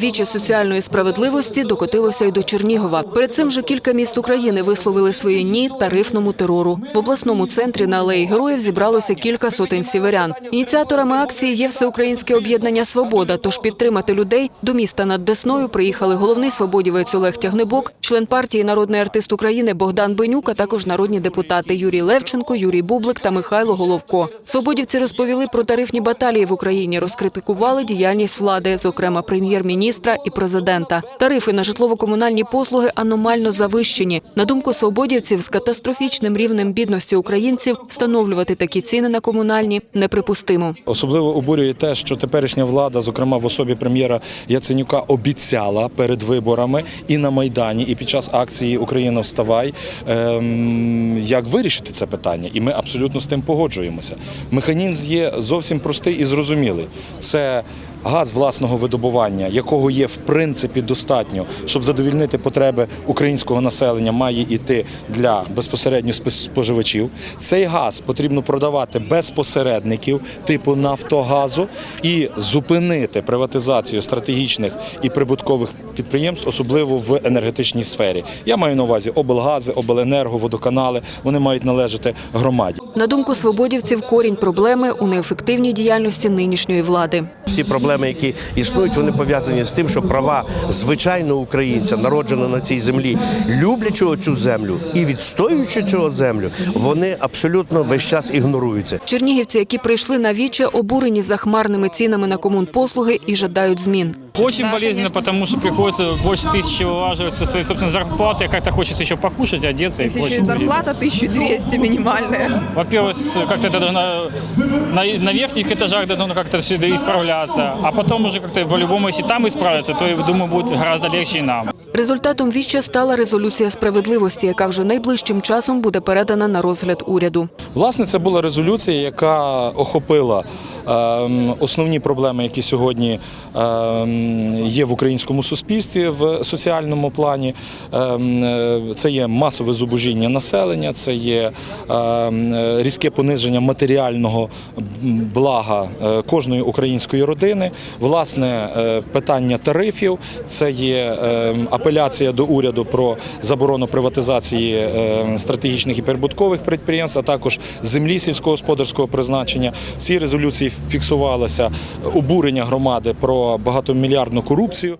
Віче соціальної справедливості докотилося й до Чернігова. Перед цим же кілька міст України висловили своє ні тарифному терору. В обласному центрі на алеї героїв зібралося кілька сотень сіверян. Ініціаторами акції є всеукраїнське об'єднання Свобода. Тож підтримати людей до міста над Десною приїхали головний свободівець Олег Тягнебок, член партії Народний артист України Богдан Бенюк, а також народні депутати Юрій Левченко, Юрій Бублик та Михайло Головко. Свободівці розповіли про тарифні баталії в Україні, розкритикували діяльність влади, зокрема прем'єр-міністра і президента. Тарифи на житлово-комунальні послуги аномально завищені. На думку свободівців, з катастрофічним рівнем бідності українців встановлювати такі ціни на комунальні неприпустимо. Особливо обурює те, що теперішня влада, зокрема в особі прем'єра Яценюка, обіцяла перед виборами і на майдані, і під час акції Україна вставай, ем, як вирішити це питання. І ми абсолютно з тим погоджуємося. Механізм є зовсім простий і зрозумілий. Це Газ власного видобування, якого є в принципі достатньо, щоб задовільнити потреби українського населення, має йти для безпосередньо споживачів. Цей газ потрібно продавати без посередників, типу Нафтогазу, і зупинити приватизацію стратегічних і прибуткових підприємств, особливо в енергетичній сфері. Я маю на увазі облгази, обленерго, водоканали. Вони мають належати громаді. На думку свободівців, корінь проблеми у неефективній діяльності нинішньої влади. Всі проблеми, які існують, вони пов'язані з тим, що права звичайного українця, народженого на цій землі, люблячого цю землю і відстоюючи цю землю, вони абсолютно весь час ігноруються. Чернігівці, які прийшли на віче, обурені захмарними цінами на комунпослуги і жадають змін. Очень болезненно, потому что приходится больше тысячи вылаживать со своей собственной зарплаты, а как-то хочется еще покушать, одеться и Если еще прочее. и зарплата 1200 минимальная. Во-первых, с- как-то это должно на, на верхних этажах должно как-то все это исправляться, а потом уже как-то по-любому, если там исправиться, то, я думаю, будет гораздо легче и нам. Результатом віче стала резолюція справедливості, яка вже найближчим часом буде передана на розгляд уряду. Власне, це була резолюція, яка охопила ем, основні проблеми, які сьогодні ем, є в українському суспільстві в соціальному плані. Ем, е, це є масове зубожіння населення, це є різке пониження матеріального блага е, кожної української родини. Власне, е, питання тарифів, це є ем, апеляція до уряду про заборону приватизації е, стратегічних і прибуткових підприємств, а також землі сільськогосподарського призначення. В цій резолюції фіксувалося обурення громади про багатомільярдну корупцію.